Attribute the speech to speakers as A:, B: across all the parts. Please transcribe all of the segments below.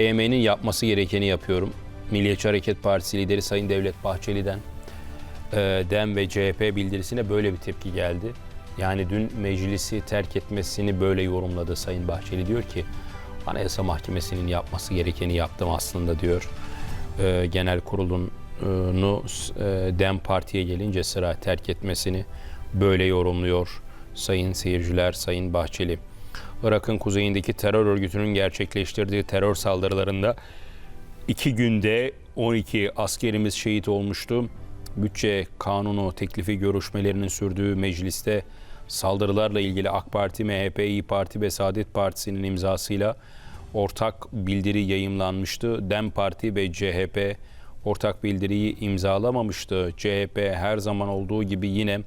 A: EM'nin yapması gerekeni yapıyorum. Milliyetçi Hareket Partisi lideri Sayın Devlet Bahçeli'den e, DEM ve CHP bildirisine böyle bir tepki geldi. Yani dün meclisi terk etmesini böyle yorumladı Sayın Bahçeli. Diyor ki Anayasa Mahkemesi'nin yapması gerekeni yaptım aslında diyor. E, genel kurulunu e, DEM Parti'ye gelince sıra terk etmesini böyle yorumluyor sayın seyirciler, Sayın Bahçeli. Irak'ın kuzeyindeki terör örgütünün gerçekleştirdiği terör saldırılarında iki günde 12 askerimiz şehit olmuştu. Bütçe kanunu teklifi görüşmelerinin sürdüğü mecliste saldırılarla ilgili AK Parti, MHP, İyi Parti ve Saadet Partisi'nin imzasıyla ortak bildiri yayımlanmıştı. DEM Parti ve CHP ortak bildiriyi imzalamamıştı. CHP her zaman olduğu gibi yine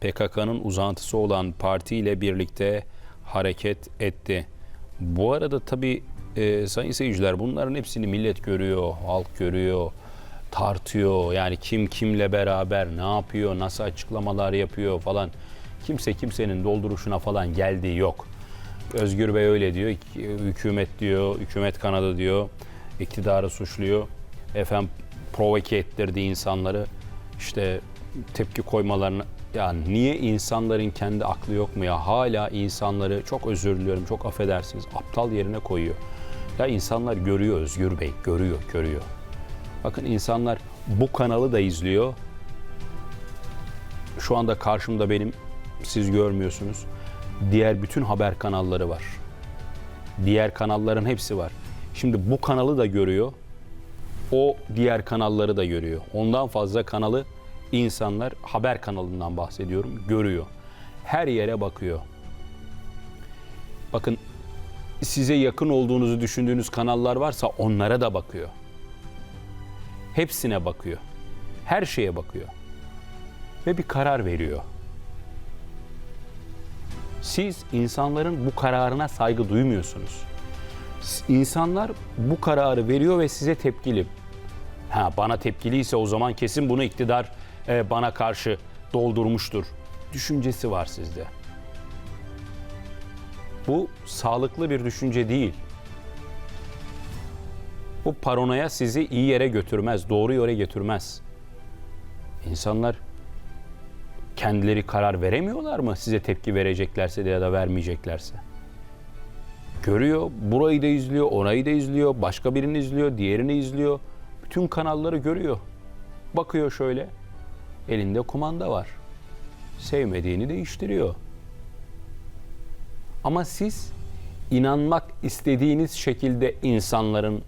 A: PKK'nın uzantısı olan parti ile birlikte hareket etti. Bu arada tabii e, sayın seyirciler bunların hepsini millet görüyor, halk görüyor, tartıyor. Yani kim kimle beraber ne yapıyor, nasıl açıklamalar yapıyor falan. Kimse kimsenin dolduruşuna falan geldiği yok. Özgür Bey öyle diyor, hükümet diyor, hükümet kanadı diyor, iktidarı suçluyor. Efendim provoke ettirdi insanları. İşte tepki koymalarını yani niye insanların kendi aklı yok mu ya? Hala insanları çok özür diliyorum, çok affedersiniz. Aptal yerine koyuyor. Ya insanlar görüyor Özgür Bey, görüyor, görüyor. Bakın insanlar bu kanalı da izliyor. Şu anda karşımda benim, siz görmüyorsunuz. Diğer bütün haber kanalları var. Diğer kanalların hepsi var. Şimdi bu kanalı da görüyor. O diğer kanalları da görüyor. Ondan fazla kanalı insanlar haber kanalından bahsediyorum görüyor. Her yere bakıyor. Bakın size yakın olduğunuzu düşündüğünüz kanallar varsa onlara da bakıyor. Hepsine bakıyor. Her şeye bakıyor. Ve bir karar veriyor. Siz insanların bu kararına saygı duymuyorsunuz. İnsanlar bu kararı veriyor ve size tepkili. Ha bana tepkiliyse o zaman kesin bunu iktidar e, bana karşı doldurmuştur. Düşüncesi var sizde. Bu sağlıklı bir düşünce değil. Bu paranoya sizi iyi yere götürmez, doğru yere götürmez. İnsanlar kendileri karar veremiyorlar mı size tepki vereceklerse ya da vermeyeceklerse? Görüyor, burayı da izliyor, orayı da izliyor, başka birini izliyor, diğerini izliyor. Bütün kanalları görüyor. Bakıyor şöyle, elinde kumanda var. Sevmediğini değiştiriyor. Ama siz inanmak istediğiniz şekilde insanların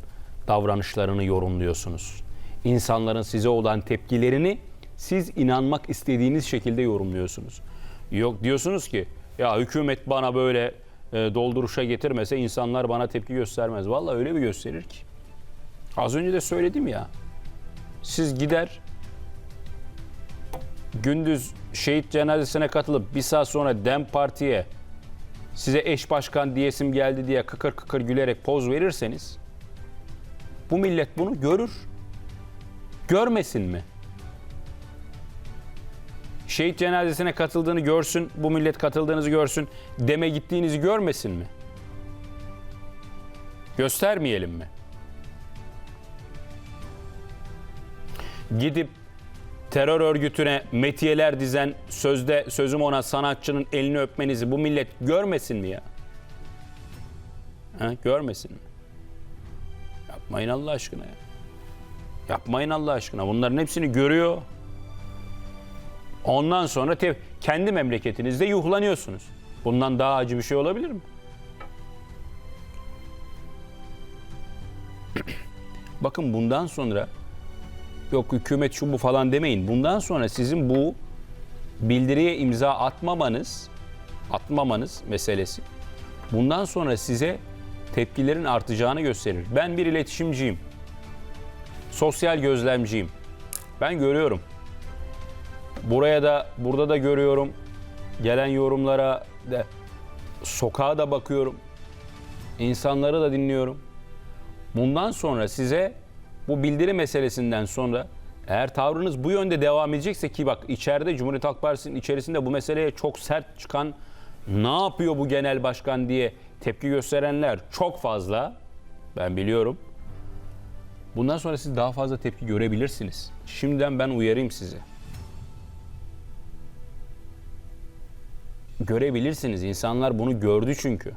A: davranışlarını yorumluyorsunuz. İnsanların size olan tepkilerini siz inanmak istediğiniz şekilde yorumluyorsunuz. Yok diyorsunuz ki ya hükümet bana böyle e, dolduruşa getirmese insanlar bana tepki göstermez. Vallahi öyle bir gösterir ki. Az önce de söyledim ya. Siz gider gündüz şehit cenazesine katılıp bir saat sonra DEM Parti'ye size eş başkan diyesim geldi diye kıkır kıkır gülerek poz verirseniz bu millet bunu görür. Görmesin mi? Şehit cenazesine katıldığını görsün, bu millet katıldığınızı görsün, deme gittiğinizi görmesin mi? Göstermeyelim mi? Gidip terör örgütüne metiyeler dizen sözde sözüm ona sanatçının elini öpmenizi bu millet görmesin mi ya? Ha, görmesin mi? Yapmayın Allah aşkına ya. Yapmayın Allah aşkına. Bunların hepsini görüyor. Ondan sonra te- kendi memleketinizde yuhlanıyorsunuz. Bundan daha acı bir şey olabilir mi? Bakın bundan sonra yok hükümet şu bu falan demeyin. Bundan sonra sizin bu bildiriye imza atmamanız, atmamanız meselesi bundan sonra size tepkilerin artacağını gösterir. Ben bir iletişimciyim. Sosyal gözlemciyim. Ben görüyorum. Buraya da burada da görüyorum. Gelen yorumlara da sokağa da bakıyorum. İnsanları da dinliyorum. Bundan sonra size bu bildiri meselesinden sonra eğer tavrınız bu yönde devam edecekse ki bak içeride Cumhuriyet Halk Partisi'nin içerisinde bu meseleye çok sert çıkan ne yapıyor bu genel başkan diye tepki gösterenler çok fazla. Ben biliyorum. Bundan sonra siz daha fazla tepki görebilirsiniz. Şimdiden ben uyarayım sizi. Görebilirsiniz. İnsanlar bunu gördü çünkü.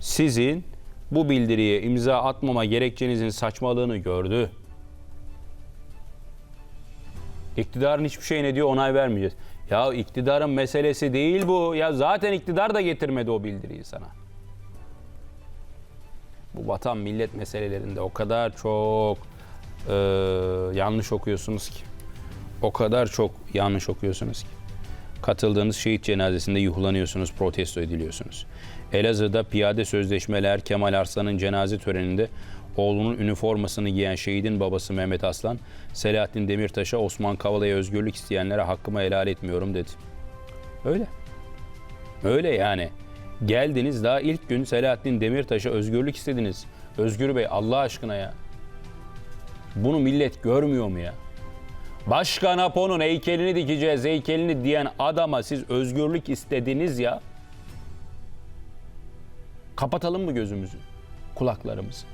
A: Sizin bu bildiriye imza atmama gerekçenizin saçmalığını gördü. İktidarın hiçbir şeyine diyor onay vermeyeceğiz. Ya iktidarın meselesi değil bu. Ya zaten iktidar da getirmedi o bildiriyi sana. Bu vatan millet meselelerinde o kadar çok eee, yanlış okuyorsunuz ki. O kadar çok yanlış okuyorsunuz ki. Katıldığınız şehit cenazesinde yuhlanıyorsunuz, protesto ediliyorsunuz. Elazığ'da piyade sözleşmeler Kemal Arslan'ın cenaze töreninde oğlunun üniformasını giyen şehidin babası Mehmet Aslan, Selahattin Demirtaş'a Osman Kavala'ya özgürlük isteyenlere hakkımı helal etmiyorum dedi. Öyle. Öyle yani. Geldiniz daha ilk gün Selahattin Demirtaş'a özgürlük istediniz. Özgür Bey Allah aşkına ya. Bunu millet görmüyor mu ya? Başkan Apo'nun heykelini dikeceğiz, heykelini diyen adama siz özgürlük istediniz ya. Kapatalım mı gözümüzü, kulaklarımızı?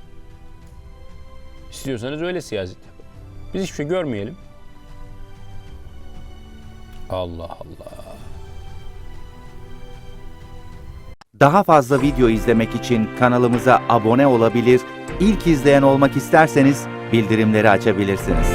A: İstiyorsanız öyle siyaset yapın. Biz hiçbir şey görmeyelim. Allah Allah.
B: Daha fazla video izlemek için kanalımıza abone olabilir, ilk izleyen olmak isterseniz bildirimleri açabilirsiniz.